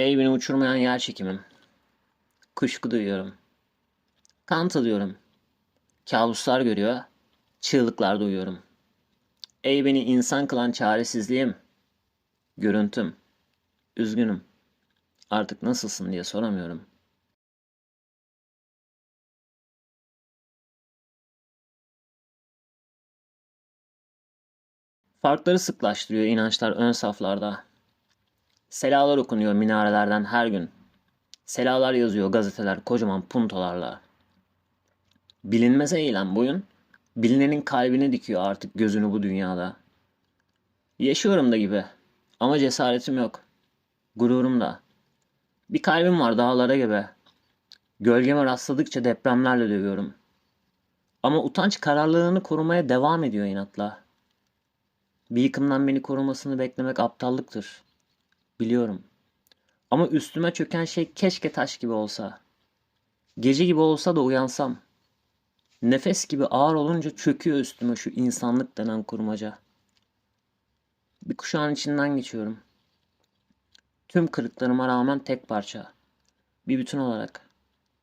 Ey beni uçurmayan yer çekimim. Kuşku duyuyorum. Kan alıyorum. Kabuslar görüyor. Çığlıklar duyuyorum. Ey beni insan kılan çaresizliğim. Görüntüm. Üzgünüm. Artık nasılsın diye soramıyorum. Farkları sıklaştırıyor inançlar ön saflarda. Selalar okunuyor minarelerden her gün. Selalar yazıyor gazeteler kocaman puntolarla. Bilinmeze eğilen boyun, bilinenin kalbine dikiyor artık gözünü bu dünyada. Yaşıyorum da gibi ama cesaretim yok. Gururum da. Bir kalbim var dağlara gibi. Gölgeme rastladıkça depremlerle dövüyorum. Ama utanç kararlılığını korumaya devam ediyor inatla. Bir yıkımdan beni korumasını beklemek aptallıktır. Biliyorum. Ama üstüme çöken şey keşke taş gibi olsa. Gece gibi olsa da uyansam. Nefes gibi ağır olunca çöküyor üstüme şu insanlık denen kurmaca. Bir kuşağın içinden geçiyorum. Tüm kırıklarıma rağmen tek parça. Bir bütün olarak.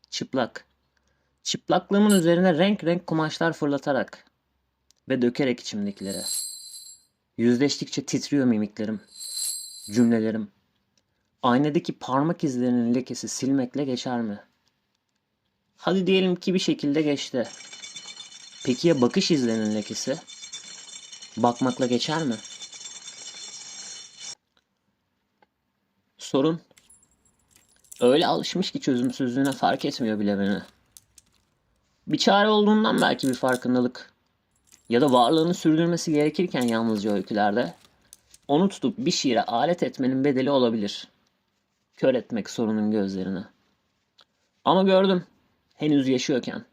Çıplak. Çıplaklığımın üzerine renk renk kumaşlar fırlatarak ve dökerek içimdekileri. Yüzleştikçe titriyor mimiklerim, cümlelerim. Aynadaki parmak izlerinin lekesi silmekle geçer mi? Hadi diyelim ki bir şekilde geçti. Peki ya bakış izlerinin lekesi? Bakmakla geçer mi? Sorun. Öyle alışmış ki çözümsüzlüğüne fark etmiyor bile beni. Bir çare olduğundan belki bir farkındalık. Ya da varlığını sürdürmesi gerekirken yalnızca öykülerde. Onu tutup bir şiire alet etmenin bedeli olabilir. Kör etmek sorunun gözlerini. Ama gördüm. Henüz yaşıyorken.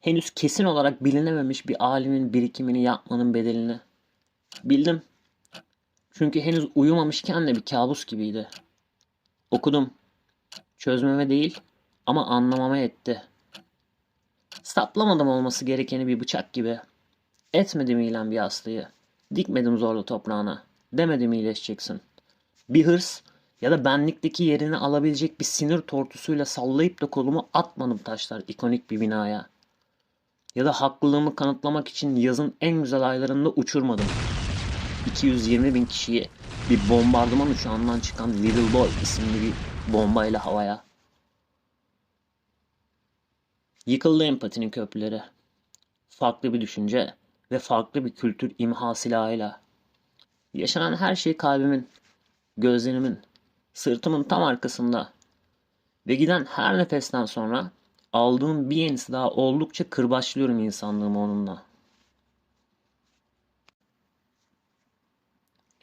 Henüz kesin olarak bilinememiş bir alimin birikimini yapmanın bedelini. Bildim. Çünkü henüz uyumamışken de bir kabus gibiydi. Okudum. Çözmeme değil ama anlamama etti. Saplamadım olması gerekeni bir bıçak gibi. Etmedim ilan bir hastayı. Dikmedim zorla toprağına. Demedim iyileşeceksin. Bir hırs ya da benlikteki yerini alabilecek bir sinir tortusuyla sallayıp da kolumu atmadım taşlar ikonik bir binaya. Ya da haklılığımı kanıtlamak için yazın en güzel aylarında uçurmadım. 220 bin kişiyi bir bombardıman uçağından çıkan Little Boy isimli bir bombayla havaya. Yıkıldı empatinin köprüleri. Farklı bir düşünce ve farklı bir kültür imha silahıyla. Yaşanan her şey kalbimin, gözlerimin, sırtımın tam arkasında. Ve giden her nefesten sonra aldığım bir yenisi daha oldukça kırbaçlıyorum insanlığımı onunla.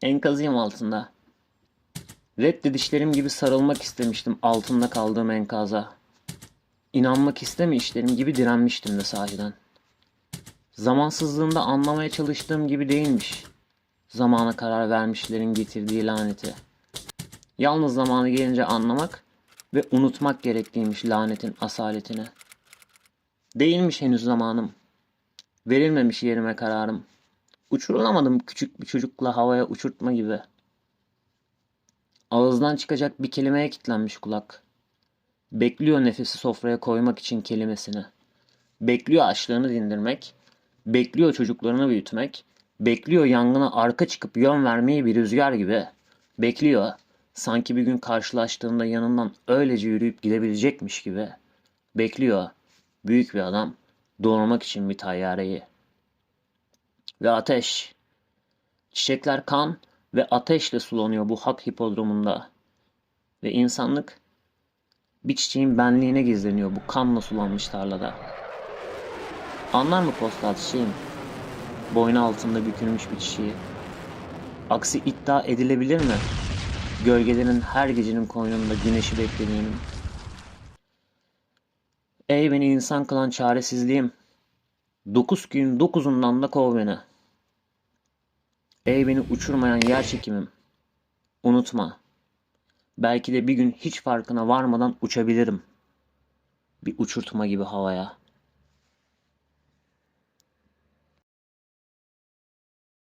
Enkazıyım altında. Reddedişlerim gibi sarılmak istemiştim altında kaldığım enkaza. İnanmak istemeyişlerim gibi direnmiştim de sahiden. Zamansızlığında anlamaya çalıştığım gibi değilmiş. Zamana karar vermişlerin getirdiği laneti. Yalnız zamanı gelince anlamak ve unutmak gerekliymiş lanetin asaletini. Değilmiş henüz zamanım. Verilmemiş yerime kararım. Uçurulamadım küçük bir çocukla havaya uçurtma gibi. Ağızdan çıkacak bir kelimeye kilitlenmiş kulak. Bekliyor nefesi sofraya koymak için kelimesini. Bekliyor açlığını dindirmek. Bekliyor çocuklarını büyütmek. Bekliyor yangına arka çıkıp yön vermeyi bir rüzgar gibi. Bekliyor. Sanki bir gün karşılaştığında yanından öylece yürüyüp gidebilecekmiş gibi. Bekliyor. Büyük bir adam doğurmak için bir tayyareyi. Ve ateş. Çiçekler kan ve ateşle sulanıyor bu hak hipodromunda. Ve insanlık bir çiçeğin benliğine gizleniyor bu kanla sulanmış tarlada. Anlar mı postal çiçeğim? Boynu altında bükülmüş bir çiçeği. Aksi iddia edilebilir mi? Gölgelerin her gecenin koynunda güneşi beklediğinin. Ey beni insan kılan çaresizliğim. Dokuz gün dokuzundan da kov beni. Ey beni uçurmayan yer çekimim. Unutma. Belki de bir gün hiç farkına varmadan uçabilirim. Bir uçurtma gibi havaya.''